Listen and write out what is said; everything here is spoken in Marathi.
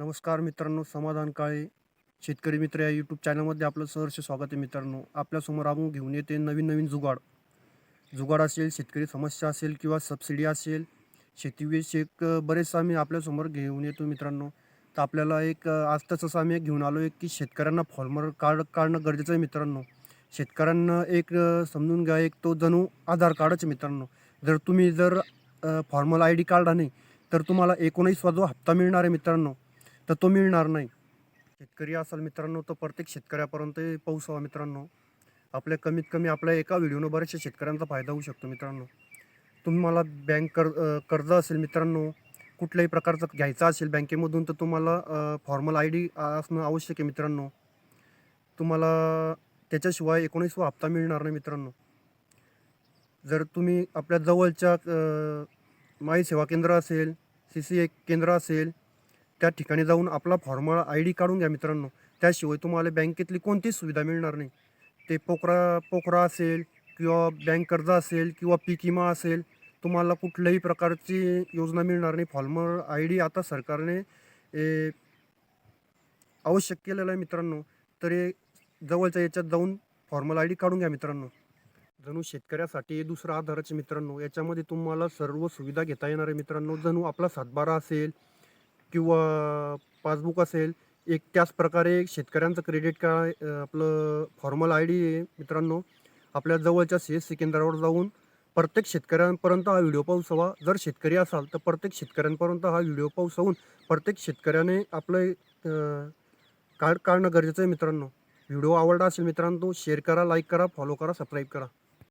नमस्कार मित्रांनो समाधान काळे शेतकरी मित्र या यूट्यूब चॅनलमध्ये आपलं सहर्ष स्वागत आहे मित्रांनो. आपल्यासमोर आपण घेऊन येते नवीन नवीन जुगाड. जुगाड असेल शेतकरी समस्या असेल किंवा सबसिडी असेल शेतीविषयक अ, बरेच आम्ही आपल्यासमोर घेऊन येतो मित्रांनो. तर आपल्याला एक आज तसंच आम्ही एक घेऊन आलो आहे की शेतकऱ्यांना फॉर्मर कार्ड काढणं गरजेचं आहे मित्रांनो. शेतकऱ्यांना एक समजून घ्या एक तो जणू आधार कार्डच मित्रांनो. जर तुम्ही जर फॉर्मल आय डी काढला नाही तर तुम्हाला एकोणीसवा जो हप्ता मिळणार आहे मित्रांनो तर तो मिळणार नाही. शेतकरी असाल मित्रांनो तर प्रत्येक शेतकऱ्यापर्यंत पाऊस हवा मित्रांनो. आपल्या कमीत कमी आपल्या एका व्हिडिओनं बऱ्याचशा शेतकऱ्यांचा फायदा होऊ शकतो मित्रांनो. तुम्हाला बँक कर कर्ज असेल मित्रांनो कुठल्याही प्रकारचं घ्यायचं असेल बँकेमधून तर तुम्हाला फॉर्मल आय डी असणं आवश्यक आहे मित्रांनो. तुम्हाला त्याच्याशिवाय एकोणीसवा हप्ता मिळणार नाही मित्रांनो. जर तुम्ही आपल्या जवळच्या माई सेवा केंद्र असेल सी सी ए केंद्र असेल त्या ठिकाणी जाऊन आपला फॉर्मल आय डी काढून घ्या मित्रांनो. त्याशिवाय तुम्हाला बँकेतली कोणतीच सुविधा मिळणार नाही. ते पोकरा पोकरा असेल किंवा बँक कर्ज असेल किंवा पीक विमा असेल तुम्हाला कुठल्याही प्रकारची योजना मिळणार नाही. फॉर्मल आय डी आता सरकारने ए, आवश्यक केलेलं आहे मित्रांनो. तरी जवळच्या याच्यात जाऊन फॉर्मल आय डी काढून घ्या मित्रांनो. जणू शेतकऱ्यासाठी दुसरा आधारच मित्रांनो. याच्यामध्ये तुम्हाला सर्व सुविधा घेता येणार आहे मित्रांनो. जणू आपला सातबारा असेल किंवा पासबुक असेल एक त्याच प्रकारे शेतकऱ्यांचं क्रेडिट कार्ड आपलं फॉर्मल आय डी आहे मित्रांनो. आपल्या जवळच्या सी एस सी केंद्रावर जाऊन प्रत्येक शेतकऱ्यांपर्यंत हा व्हिडिओ पोहोचवा. जर शेतकरी असाल तर प्रत्येक शेतकऱ्यांपर्यंत हा व्हिडिओ पोहोचवून प्रत्येक शेतकऱ्याने आपलं कार्ड काढणं गरजेचं आहे मित्रांनो. व्हिडिओ आवडला असेल मित्रांनो शेअर करा लाईक करा फॉलो करा सबस्क्राईब करा.